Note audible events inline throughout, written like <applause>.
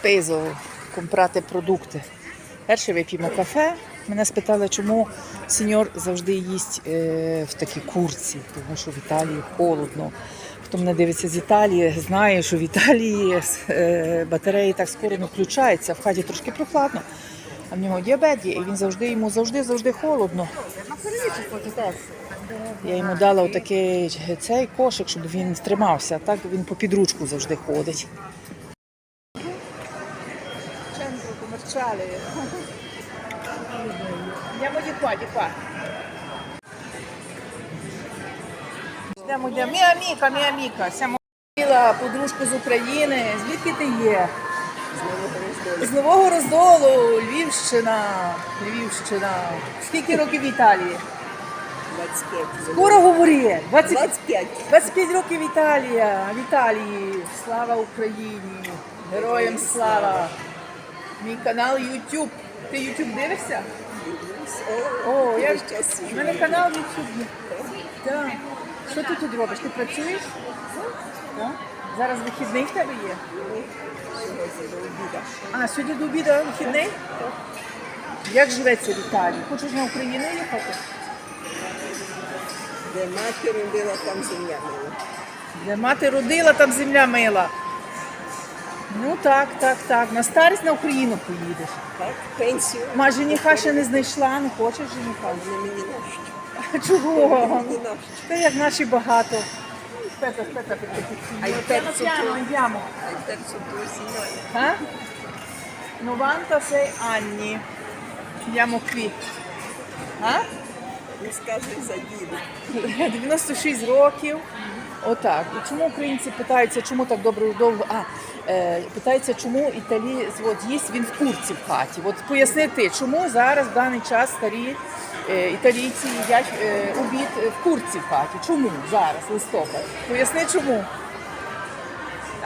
спезу купити продукти. Перше вип'ємо кафе. Мене спитали, чому сеньор завжди їсть е, в такій курці, тому що в Італії холодно. Хто мене дивиться з Італії, знає, що в Італії е, батареї так скоро не включаються, в хаті трошки прохладно. А в нього діабет є, і він завжди йому завжди завжди холодно. Я йому дала отакий цей кошик, щоб він тримався. Так він по підручку завжди ходить. Commerciale. Andiamo di qua, di qua. Йдемо, йдемо. Мія amica, мія. Siamo Біла подружку з України. Звідки ти є? З Нового Роздолу, Львівщина. Львівщина. Скільки років в Італії? 25. Скоро говори. 20... 25. 25 років Італія. В Італії. Слава Україні! Героям слава! Мій канал YouTube. Ти YouTube дивишся? О, я У мене канал YouTube. Так. Що ти тут робиш? Ти працюєш? Так. Зараз вихідний в тебе є? А, сьогодні до обіду вихідний? Як живеться в Італії? Хочеш на Україну їхати? Де мати робила, там земля мила. Де мати родила, там земля мила. Ну так, так, так. На старість на Україну поїдеш. Так, пенсію. Ма жениха ще не знайшла, не хочеш жениха? Не мені нащо. <laughs> Чого? Мені нащо. Та як наші багато. Спета, спета, А й tu? andiamo. А й терцю ту сіньорі. Eh? 96 anni. Andiamo qui. Ah? Не скажи за діду. <laughs> 96 років. Отак. І чому українці питаються, чому так добре довго? А, е, питаються, чому італієць от, їсть він в курці в хаті. От поясни ти, чому зараз в даний час старі е, італійці їдять е, обід в курці в хаті? Чому зараз, листопад? Поясни чому.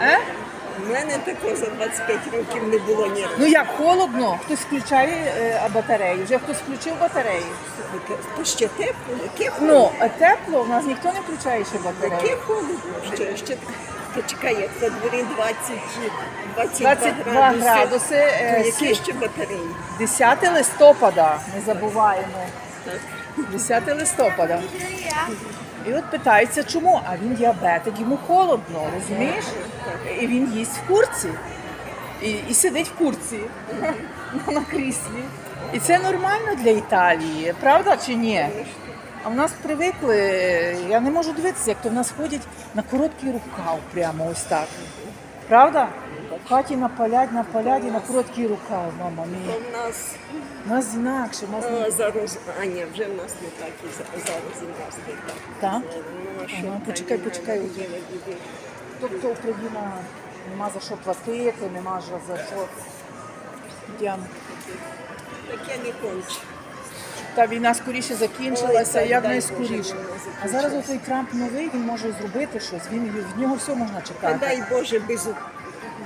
Е? У мене такого за 25 років не було ні разу. Ну як холодно, хтось включає е, батарею. Вже хтось включив батарею. То ще тепло, яке Ну, а тепло, у нас ніхто не включає ще батарею. Яке холодно. Ще, ще, як на дворі 20, 22, 22 градуси. градуси. То е, які сі- ще батареї? 10 листопада, не забуваємо. Так. 10 листопада. І от питається, чому? А він діабетик, йому холодно, розумієш? І він їсть в курці. І, і сидить в курці <laughs> на кріслі. І це нормально для Італії, правда чи ні? А в нас привикли, я не можу дивитися, як то в нас ходять на короткий рукав, прямо ось так. Правда? Хаті напалять, напалять і на короткий рукав, мама мія. нас У нас інакше, нас а, зараз, а ні, вже в нас не так і за- зараз земля так. так. Ну, а що Ага, там почекай, почекай. Тобто Україна нема за що платити, нема ж за що. Дям. Таке не конче. Та війна скоріше закінчилася, Ой, як дай найскоріше. Боже, вона А зараз оцей Трамп новий, він може зробити щось. Він в нього все можна Та чекати. дай Боже, без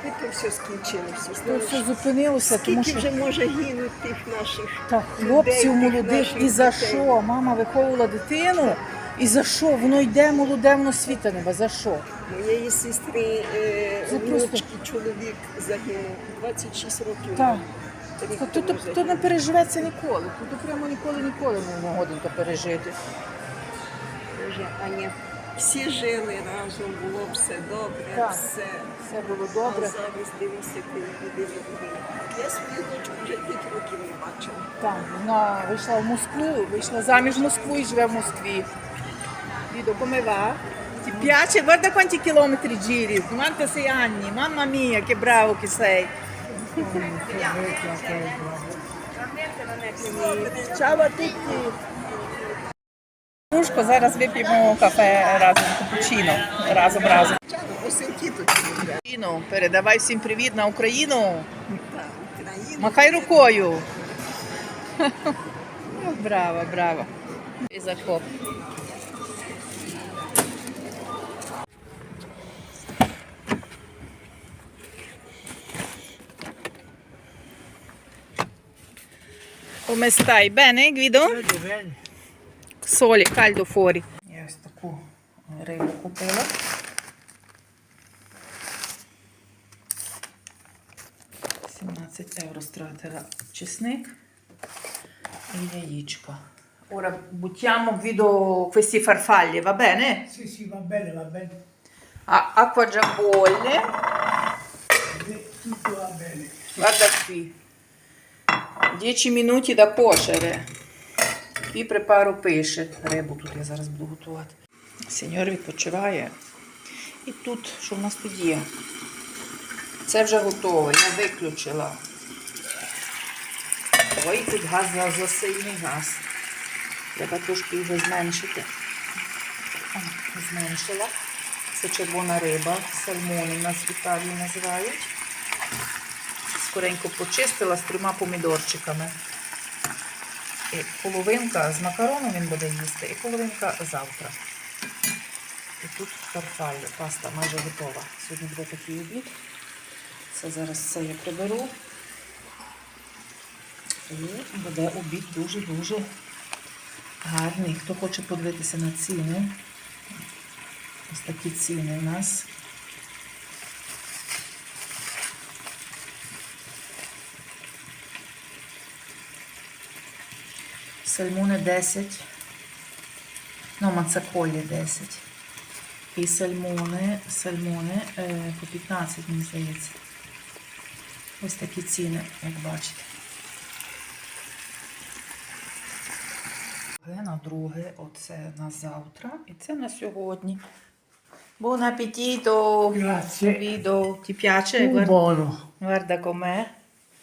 би то все скінчилося. То все зупинилося, тому що вже може гинути тих наших та хлопців людей, молодих наших і за дітей. що? Мама виховувала дитину. І за що? Воно йде молоде, воно світа небе. За що? моєї сестри е, Це просто- внучки чоловік загинув 26 років. Так. Рік То, то, тому то, то не переживеться ніколи. То, то прямо ніколи ніколи не годен то пережити. Боже, Аня, всі жили разом, було все добре, Так. все. Все було А добре. зараз дивися, коли люди. Я свою дочку вже 5 років не бачила. Так, вона вийшла в Москву, вийшла заміж в Москву і живе в Москві. Відо, come va? Ti piace? Guarda quanti chilometri giri, 96 anni, mamma mia, che bravo che sei. Ciao a tutti. Дружко, зараз вип'ємо кафе разом, капучино, разом разом. Україну, передавай всім привіт на Україну. Махай рукою. <laughs> Браво, браво. І захоп. Come stai? Bene, Guido? Солі, кальдо форі. Я ось таку рибу купила. 17 євро стратила чесник і яєчко. Ora buttiamo vedo questi farfalli, va bene? Sì, sì, va bene, va bene. Ah, acqua già bolle. Tutto va bene. Guarda qui. 10 minuti da cuocere. Qui preparo pesce. Рибу тут я зараз буду готувати. Сеньор відпочиває. І тут, що в нас тут є? Це вже готове, я виключила. Ой, тут газ за, за сильний газ. Треба трошки його зменшити. О, зменшила. Це червона риба, сальмони нас в Італії називають скоренько почистила з трьома помідорчиками. І половинка з макарону він буде їсти, і половинка завтра. І тут фарфаль, паста майже готова. Сьогодні буде такий обід. Це зараз все я приберу. І буде обід дуже-дуже гарний. Хто хоче подивитися на ціни, ось такі ціни у нас. Сальмони 10. Ну, мацаколі 10. І сальмони, сальмони е, по 15, мені здається. Ось такі ціни, як бачите. На друге, оце на завтра. І це на сьогодні. Buon appetito! Grazie. Відео. Ti piace? Uh, Guarda, buono, guarda com'è.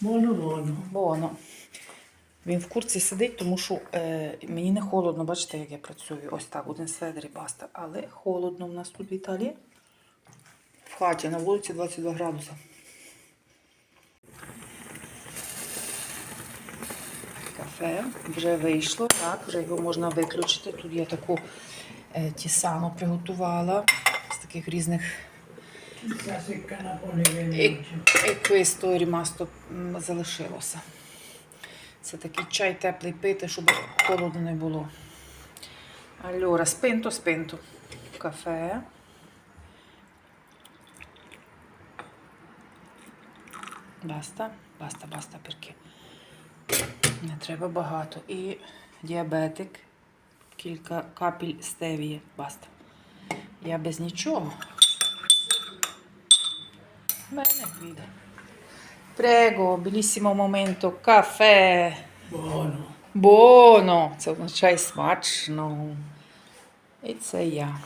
buono, buono. Боно. Він в курці сидить, тому що е, мені не холодно, бачите, як я працюю. Ось так, один сведер і баста. Але холодно в нас тут в Італії. В хаті на вулиці 22 градуси. Кафе вже вийшло, так, вже його можна виключити. Тут я таку е, тісану приготувала з таких різних І, і rimasto м, залишилося. Це такий чай теплий пити, щоб холодно не було. Allora, spento, spento. Кафе. Баста, баста, баста, перки. Не треба багато. І діабетик. Кілька капель стевії. Баста. Я без нічого. Bene, guida. Prego, bellissimo momento. Caffè. Buono. Buono. Це означає смачно. І це я.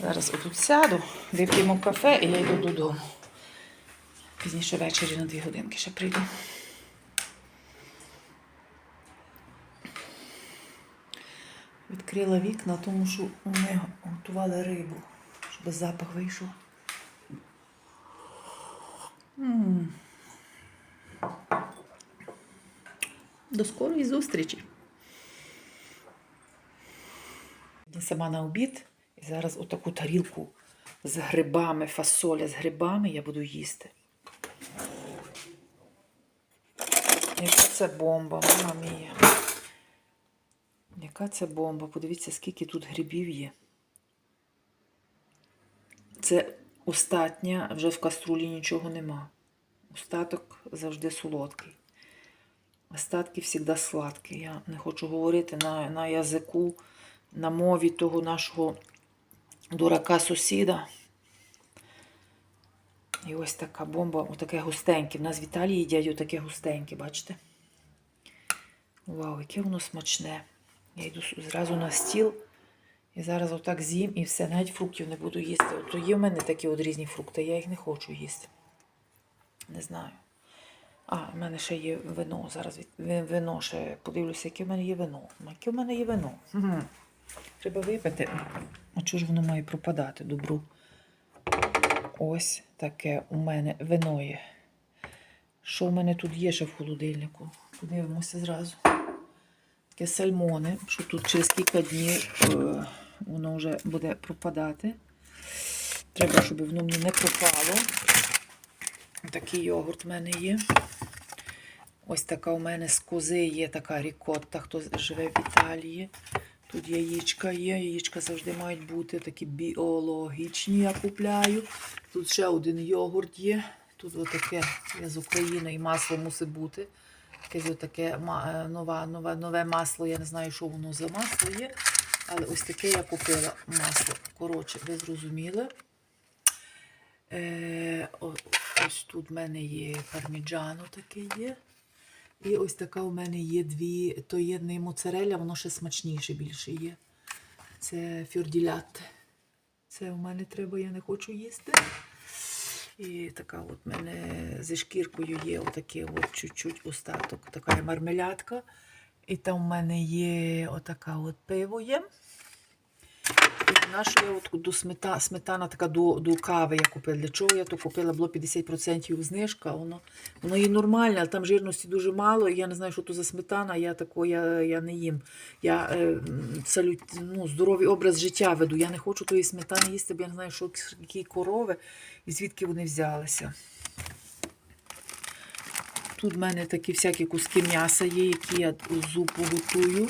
Зараз отут сяду, вип'ємо кафе і я йду додому. Пізніше ввечері на дві годинки ще прийду. Відкрила вікна, тому що вони готували рибу, щоб запах вийшов. До скорої зустрічі. Сама на обід і зараз отаку тарілку з грибами, фасоля з грибами я буду їсти. Яка це бомба, мама мія. Яка це бомба? Подивіться, скільки тут грибів є. Це остатня, вже в каструлі нічого нема. Остаток завжди солодкий. Остатки завжди сладкі. Я не хочу говорити на, на язику, на мові того нашого дурака сусіда. І ось така бомба, отаке густеньке. В нас в Італії їдять отаке густеньке, бачите? Вау, яке воно смачне. Я йду зразу на стіл. І зараз отак з'їм і все, навіть фруктів не буду їсти. От є в мене такі от різні фрукти, я їх не хочу їсти. Не знаю. А, в мене ще є вино. Зараз вино ще подивлюся, яке в мене є вино. Яке в мене є вино? Угу. Треба випити. А чого ж воно має пропадати, добру? Ось таке у мене вино є. Що в мене тут є ще в холодильнику? Подивимося зразу. Таке сальмони, що тут через кілька днів е, воно вже буде пропадати. Треба, щоб воно мені не пропало. Такий йогурт в мене є. Ось така у мене з кози є така рікотта, хто живе в Італії. Тут яєчка є. Яєчка завжди мають бути такі біологічні, я купляю. Тут ще один йогурт є. Тут отаке, я з України, і масло мусить бути. Якесь отаке е, нове, нове масло, я не знаю, що воно за масло є. Але ось таке я купила масло. Коротше, ви зрозуміли. Е, ось тут в мене є парміджано таке є. І ось така у мене є дві, то є не моцареля, воно ще смачніше більше є. Це фьорділятте. Це у мене треба, я не хочу їсти. І така от мене зі шкіркою є отаке от чуть-чуть остаток, така мармелядка. І там в мене є отака от пиво є. І я от до смета, сметана така до, до кави я купила. Для чого я то купила? Було 50% знижка. Воно, воно є нормальне, але там жирності дуже мало. Я не знаю, що то за сметана, я тако, я, я не їм. Я е, салют, ну, здоровий образ життя веду. Я не хочу тої сметани їсти, бо я не знаю, що які корови і звідки вони взялися. Тут в мене такі всякі куски м'яса є, які я зупу готую.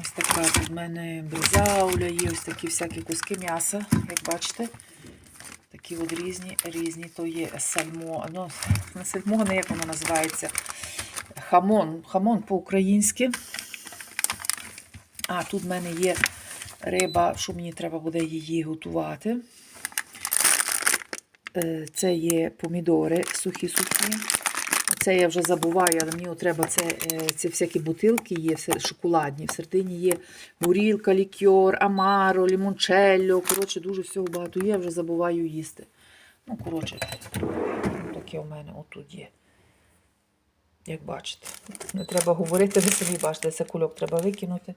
Ось така тут в мене бризауля є, ось такі всякі куски м'яса, як бачите. Такі от різні, різні, то є сальмо, ну, не не як воно називається. Хамон, хамон по-українськи. А, тут в мене є риба, що мені треба буде її готувати. Е, Це є помідори сухі-сухі. Це я вже забуваю, але мені треба це, е, це всякі бутилки є, шоколадні. В середині є горілка, лікьор, амаро, лімончелло. Коротше, дуже всього багато є, я вже забуваю їсти. Ну, коротше, таке у мене отут є. Як бачите. Не треба говорити, ви собі бачите, це кульок треба викинути.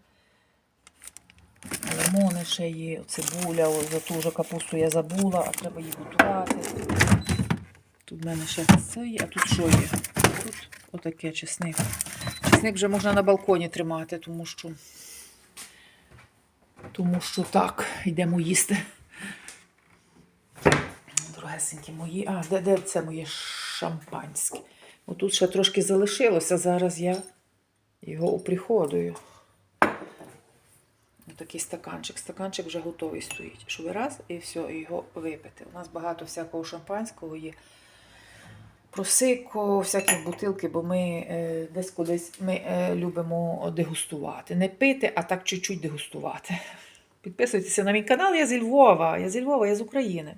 Лимони ще є, цибуля, за ту вже капусту я забула, а треба її готувати. Тут в мене ще це є, а тут що є? Тут отаке чесник. Чесник вже можна на балконі тримати, тому що, тому що так, йдемо їсти. Дорогесенькі мої. А, де, де це моє шампанське? Отут ще трошки залишилося, зараз я його оприходую. Такий стаканчик. Стаканчик вже готовий стоїть. Щоб раз і все, його випити. У нас багато всякого шампанського є. Просико, всякі бутилки, бо ми е, десь кудись ми е, любимо дегустувати. Не пити, а так чуть-чуть дегустувати. Підписуйтеся на мій канал, я зі Львова. Я зі Львова, я з України.